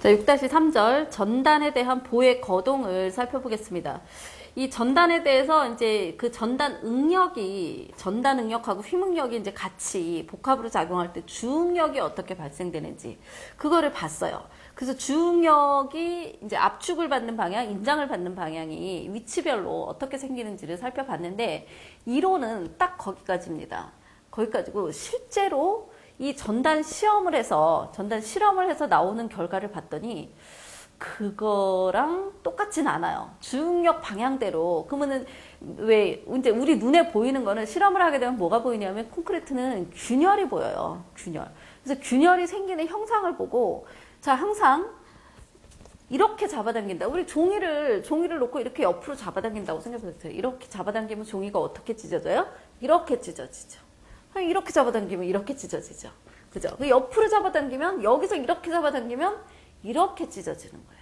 자, 6-3절 전단에 대한 보의 거동을 살펴보겠습니다. 이 전단에 대해서 이제 그 전단 응력이 전단 응력하고 휘응력이 이제 같이 복합으로 작용할 때 주응력이 어떻게 발생되는지 그거를 봤어요. 그래서 주응력이 이제 압축을 받는 방향, 인장을 받는 방향이 위치별로 어떻게 생기는지를 살펴봤는데 이론은 딱 거기까지입니다. 거기까지고 실제로 이 전단 시험을 해서 전단 실험을 해서 나오는 결과를 봤더니 그거랑 똑같진 않아요. 주응력 방향대로. 그러면은 왜 이제 우리 눈에 보이는 거는 실험을 하게 되면 뭐가 보이냐면 콘크리트는 균열이 보여요. 균열. 그래서 균열이 생기는 형상을 보고 자 항상 이렇게 잡아당긴다. 우리 종이를 종이를 놓고 이렇게 옆으로 잡아당긴다고 생각해보세요. 이렇게 잡아당기면 종이가 어떻게 찢어져요? 이렇게 찢어지죠. 이렇게 잡아당기면 이렇게 찢어지죠. 그죠? 그 옆으로 잡아당기면 여기서 이렇게 잡아당기면 이렇게 찢어지는 거예요.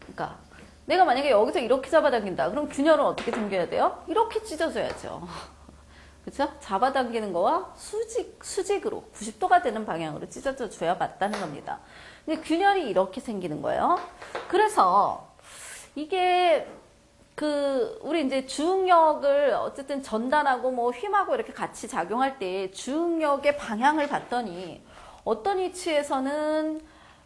그러니까 내가 만약에 여기서 이렇게 잡아당긴다. 그럼 균열은 어떻게 생겨야 돼요? 이렇게 찢어져야죠. 그렇죠? 잡아당기는 거와 수직 수직으로 90도가 되는 방향으로 찢어져 줘야 맞다는 겁니다. 근데 균열이 이렇게 생기는 거예요. 그래서 이게 그 우리 이제 주응력을 어쨌든 전단하고 뭐 휘하고 이렇게 같이 작용할 때 주응력의 방향을 봤더니 어떤 위치에서는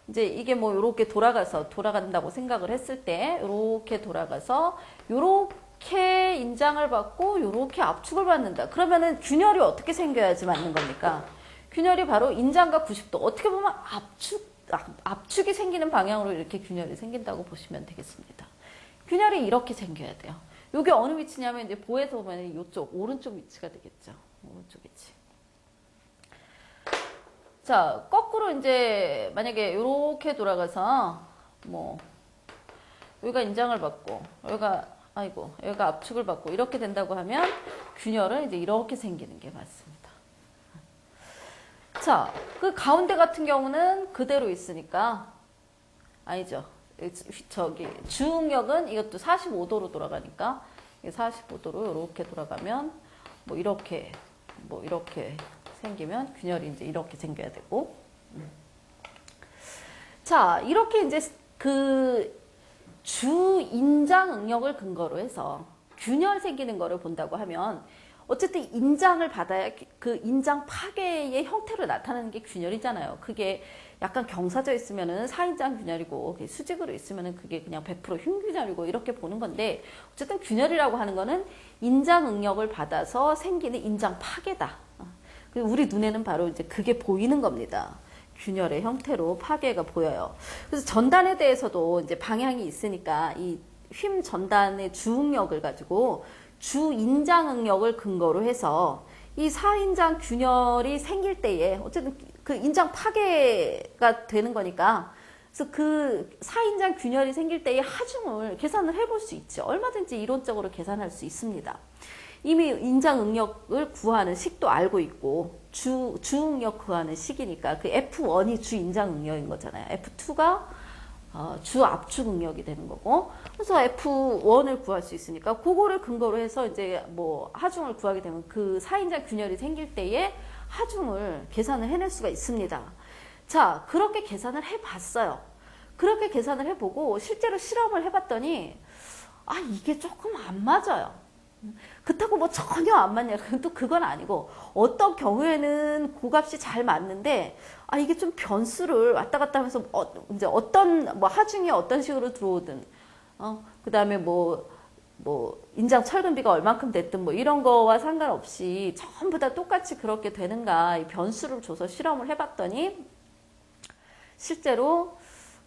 이제 이게 뭐 요렇게 돌아가서 돌아간다고 생각을 했을 때 요렇게 돌아가서 요렇게 인장을 받고 요렇게 압축을 받는다. 그러면은 균열이 어떻게 생겨야지 맞는 겁니까? 균열이 바로 인장과 90도. 어떻게 보면 압축 압- 압축이 생기는 방향으로 이렇게 균열이 생긴다고 보시면 되겠습니다. 균열이 이렇게 생겨야 돼요. 요게 어느 위치냐면 이제 보에서 보면 이쪽 오른쪽 위치가 되겠죠. 오른쪽 위치. 자, 거꾸로 이제 만약에 이렇게 돌아가서 뭐 여기가 인장을 받고 여기가 아이고 여기가 압축을 받고 이렇게 된다고 하면 균열은 이제 이렇게 생기는 게 맞습니다. 자, 그 가운데 같은 경우는 그대로 있으니까 아니죠. 저기 주응력은 이것도 45도로 돌아가니까 45도로 이렇게 돌아가면 뭐 이렇게 뭐 이렇게 생기면 균열이 이제 이렇게 생겨야 되고 음. 자 이렇게 이제 그 주인장 응력을 근거로 해서 균열 생기는 거를 본다고 하면 어쨌든 인장을 받아야 그 인장 파괴의 형태로 나타나는 게 균열이잖아요. 그게 약간 경사져 있으면은 사인장 균열이고 그게 수직으로 있으면은 그게 그냥 100% 흉균열이고 이렇게 보는 건데 어쨌든 균열이라고 하는 거는 인장 응력을 받아서 생기는 인장 파괴다. 어. 그 우리 눈에는 바로 이제 그게 보이는 겁니다. 균열의 형태로 파괴가 보여요. 그래서 전단에 대해서도 이제 방향이 있으니까 이 휨 전단의 주응력을 가지고 주인장 응력을 근거로 해서 이 사인장 균열이 생길 때에 어쨌든 그 인장 파괴가 되는 거니까 그래서 그 사인장 균열이 생길 때의 하중을 계산을 해볼 수 있죠. 얼마든지 이론적으로 계산할 수 있습니다. 이미 인장 응력을 구하는 식도 알고 있고 주 주응력 구하는 식이니까 그 F1이 주 인장 응력인 거잖아요. F2가 어, 주 압축 응력이 되는 거고 그래서 F1을 구할 수 있으니까 그거를 근거로 해서 이제 뭐 하중을 구하게 되면 그 사인장 균열이 생길 때에 하중을 계산을 해낼 수가 있습니다. 자 그렇게 계산을 해봤어요. 그렇게 계산을 해보고 실제로 실험을 해봤더니 아 이게 조금 안 맞아요. 그렇다고 뭐 전혀 안 맞냐? 또 그건 아니고 어떤 경우에는 고값이 잘 맞는데 아 이게 좀 변수를 왔다 갔다 하면서 어, 이제 어떤 뭐 하중이 어떤 식으로 들어오든 어 그다음에 뭐뭐 인장 철근비가 얼만큼 됐든 뭐 이런 거와 상관없이 전부 다 똑같이 그렇게 되는가 이 변수를 줘서 실험을 해봤더니 실제로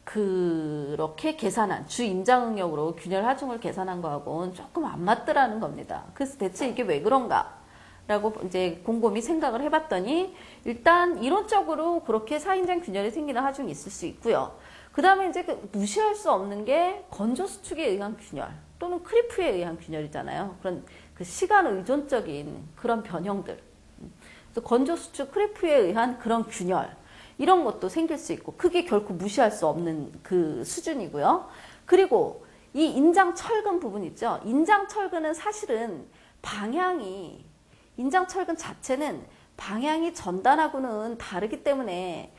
그렇게 계산한 주 임장 응력으로 균열 하중을 계산한 거하고는 조금 안 맞더라는 겁니다. 그래서 대체 이게 왜 그런가? 라고 이제 곰곰이 생각을 해봤더니 일단 이론적으로 그렇게 사인장 균열이 생기는 하중이 있을 수 있고요. 그 다음에 이제 그 무시할 수 없는 게 건조 수축에 의한 균열 또는 크리프에 의한 균열이잖아요. 그런 그 시간 의존적인 그런 변형들. 그래서 건조 수축 크리프에 의한 그런 균열. 이런 것도 생길 수 있고 그게 결코 무시할 수 없는 그 수준이고요. 그리고 이 인장 철근 부분 있죠. 인장 철근은 사실은 방향이 인장 철근 자체는 방향이 전단하고는 다르기 때문에